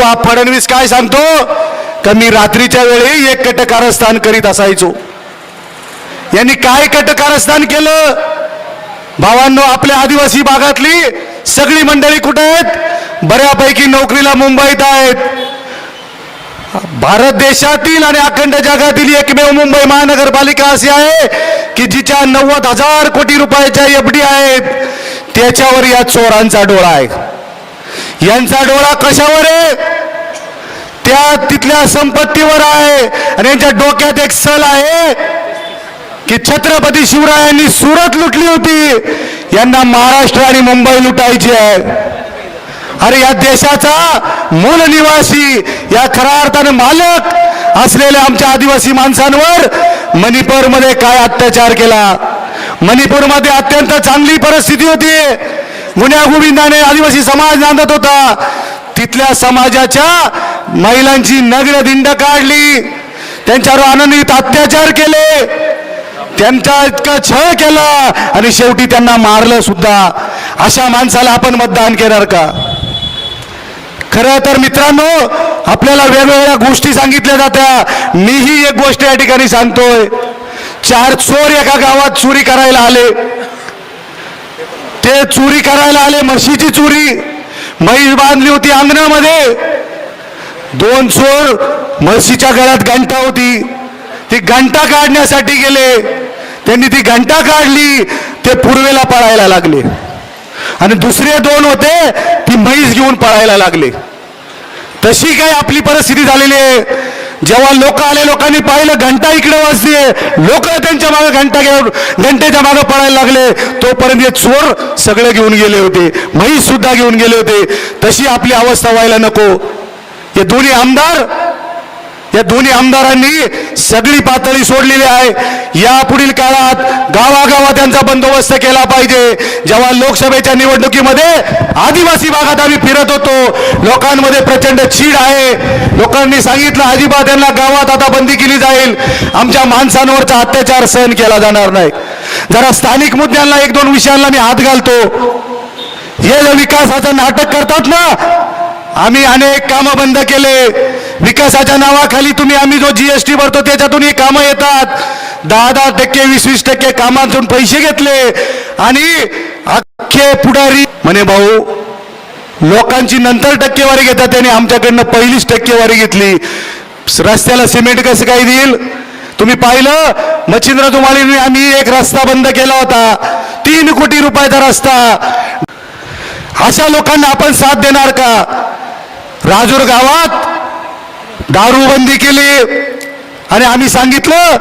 तो हा फडणवीस काय सांगतो? का मी रात्रीच्या वेळी एक कटकारस्थान करीत असायचो. यांनी काय कटकारस्थान केलं? भावांनो आपल्या आदिवासी भागातली सगळी मंडळी कुठे आहेत? बऱ्यापैकी नोकरीला मुंबईत आहेत. भारत देशातील आणि अखंड जगातील एकमेव मुंबई महानगरपालिका अशी आहे की जिच्या नव्वद हजार कोटी रुपयाच्या एफडी आहेत त्याच्यावर या चोरांचा डोळा आहे. यांचा डोळा कशावर आहे? त्या तिथल्या संपत्तीवर आहे. आणि यांच्या डोक्यात एक सल आहे की छत्रपती शिवरायांनी सुरत लुटली होती. यांना महाराष्ट्र आणि मुंबई लुटायची आहे. अरे या देशाचा मूल निवासी या खऱ्या अर्थानं मालक असलेल्या आमच्या आदिवासी माणसांवर मणिपूरमध्ये काय अत्याचार केला? मणिपूरमध्ये अत्यंत चांगली परिस्थिती होती. गुन्ह्या गोविंदाने आदिवासी समाज नांदत होता. तिथल्या समाजाच्या महिलांची नग्न दिंड काढली. त्यांच्यावर आनंदित अत्याचार केले. त्यांचा इतका छळ केला आणि शेवटी त्यांना मारलं सुद्धा. अशा माणसाला आपण मतदान करणार का? खरं तर मित्रांनो आपल्याला वेगवेगळ्या गोष्टी सांगितल्या जात्या. मीही एक गोष्ट या ठिकाणी सांगतोय. चार चोर एका गावात चोरी करायला आले. ते चोरी करायला आले म्हशीची चोरी. म्हैस बांधली होती अंगणामध्ये. दोन चोर म्हशीच्या गळ्यात घंटा होती. ती घंटा काढण्यासाठी गेले. त्यांनी ती घंटा काढली ते पूर्वेला पळायला लागले. आणि दुसरे दोन होते ती म्हैस घेऊन पळायला लागले. तशी काय आपली परिस्थिती झालेली आहे? जेव्हा लोक आले लोकांनी पाहिलं घंटा इकडे वाजते लोक त्यांच्या मागे घंटा घेऊन घंटेच्या मागे पळायला लागले. तोपर्यंत हे चोर सगळे घेऊन गेले होते. म्हैस सुद्धा घेऊन गेले होते. तशी आपली अवस्था व्हायला नको. हे दोन्ही आमदार या दोन्ही आमदारांनी सगळी पातळी सोडलेली आहे. या पुढील काळात गावागावात त्यांचा बंदोबस्त केला पाहिजे. जेव्हा लोकसभेच्या निवडणुकीमध्ये आदिवासी भागात आम्ही फिरत होतो लोकांमध्ये प्रचंड चीड आहे. लोकांनी सांगितलं अजिबात यांना गावात आता बंदी केली जाईल. आमच्या माणसांवरचा अत्याचार सहन केला जाणार नाही. जरा स्थानिक मुद्द्यांना एक दोन विषयांना मी हात घालतो. हे जे विकासाचं नाटक करतात ना आम्ही अनेक कामं बंद केले. विकासाच्या नावाखाली तुम्ही आम्ही जो जीएसटी भरतो त्याच्यातून ही कामं येतात. दहा दहा टक्के वीस वीस टक्के कामातून पैसे घेतले. आणि अख्खे पुढारी म्हणे भाऊ लोकांची नंतर टक्केवारी घेतात त्याने आमच्याकडनं पहिलीच टक्केवारी घेतली. रस्त्याला सिमेंट कसं काय देईल? तुम्ही पाहिलं? मच्छिंद्र तुम्हाला आम्ही एक रस्ता बंद केला होता. तीन कोटी रुपयाचा रस्ता. अशा लोकांना आपण साथ देणार का? राजूर गावात दारूबंदी केली. आणि आम्ही सांगितलं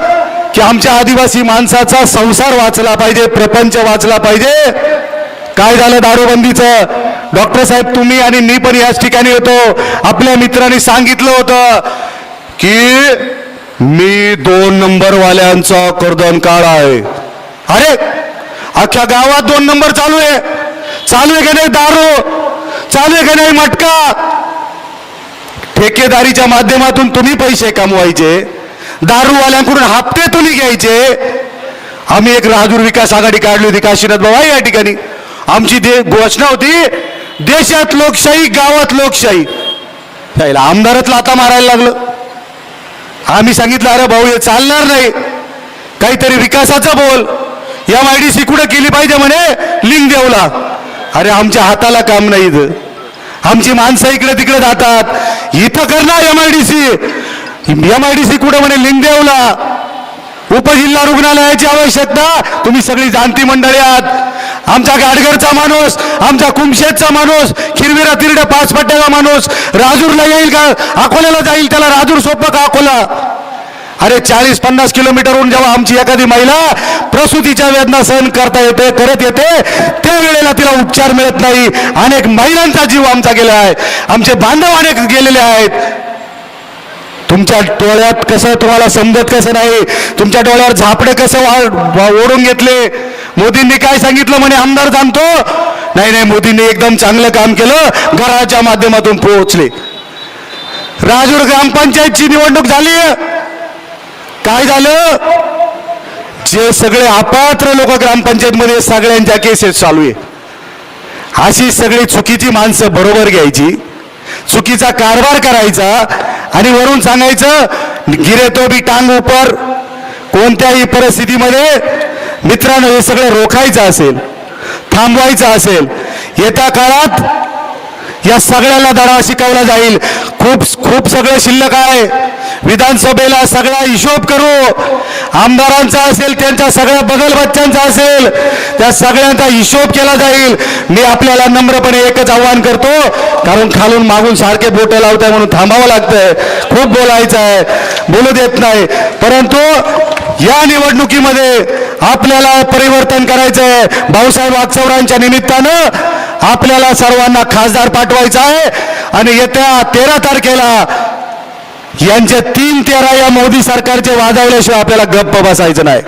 की आमच्या आदिवासी माणसाचा संसार वाचला पाहिजे प्रपंच वाचला पाहिजे. काय झालं दारूबंदीचं? डॉक्टर साहेब तुम्ही आणि मी पण याच ठिकाणी होतो. आपल्या मित्रांनी सांगितलं होतं की मी दोन नंबरवाल्यांचा कर्दन काळ आहे. अरे अख्ख्या गावात दोन नंबर चालू आहे. चालू आहे का नाही दारू? चालू आहे का नाही मटका? ठेकेदारीच्या माध्यमातून तुम्ही पैसे कमवायचे दारूवाल्यांकडून हप्ते तुम्ही घ्यायचे. आम्ही एक राजूर विकास आघाडी काढली होती काशीनाथ बाबा या ठिकाणी. आमची दे घोषणा होती देशात लोकशाही गावात लोकशाही. त्याला आमदारच लाता मारायला लागलं. आम्ही सांगितलं अरे भाऊ हे चालणार नाही. काहीतरी विकासाचा बोल. एम आय डी सी कुठं केली पाहिजे म्हणे? लिंग देवला. अरे आमच्या हाताला काम नाही इथं. आमची माणसं इकडे तिकडे जातात. इथं करणार M I D C M I D C कुठं म्हणे? लिंगदेवला. उपजिल्हा रुग्णालयाची आवश्यकता. तुम्ही सगळी जाणती मंडळी आहात. आमच्या गाडगरचा माणूस आमचा कुमशेतचा माणूस खिरविरा तिरड्या पाच पट्ट्याचा माणूस राजूरला येईल का? अकोल्याला जाईल त्याला राजूर सोपं का अकोला? अरे चाळीस पन्नास किलोमीटरहून जेव्हा आमची एखादी महिला प्रसूतीच्या वेदना सहन करता येते करत येते त्यावेळेला तिला उपचार मिळत नाही. अनेक महिलांचा जीव आमचा गेला आहे. आमचे बांधव अनेक गेलेले आहेत. तुमच्या डोळ्यात कसं तुम्हाला समजत कसं नाही? तुमच्या डोळ्यावर झापडे कसं वा- ओढून घेतले? मोदींनी काय सांगितलं म्हणे? आमदार जाणतो. नाही नाही मोदींनी एकदम चांगलं काम केलं. घराच्या माध्यमातून पोहोचले. राजूर ग्रामपंचायतची निवडणूक झाली. काय झालं? जे सगळे अपात्र लोक ग्रामपंचायतमध्ये सगळ्यांच्या केसेस चालू आहे अशी सगळी चुकीची माणसं बरोबर घ्यायची चुकीचा कारभार करायचा आणि वरून सांगायचं गिरे तो बी टांग उपर. कोणत्याही परिस्थितीमध्ये मित्रांनो हे सगळं रोखायचं असेल थांबवायचं असेल येत्या काळात या सगळ्याला धडा शिकवला जाईल. खूप खूप सगळं शिल्लक आहे. विधानसभेला सगळा हिशोब करू. आमदारांचा असेल त्यांच्या सगळ्या बगल बच्चांचा असेल त्या सगळ्यांचा हिशोब केला जाईल. मी आपल्याला नम्रपणे एकच आव्हान करतो कारण खालून मागून सारखे बोटं लावताय म्हणून थांबावं लागतंय. खूप बोलायचं आहे. बोलू देत नाही. परंतु या निवडणुकीमध्ये आपल्याला परिवर्तन करायचं आहे. भाऊसाहेब वागचौरांच्या निमित्तानं आपल्याला सर्वांना खासदार पाठवायचा आहे. आणि येत्या तेरा तारखेला यांचे तीन तेरा या मोदी सरकारचे वाजवल्याशिवाय आपल्याला गप्प बसायचं नाही.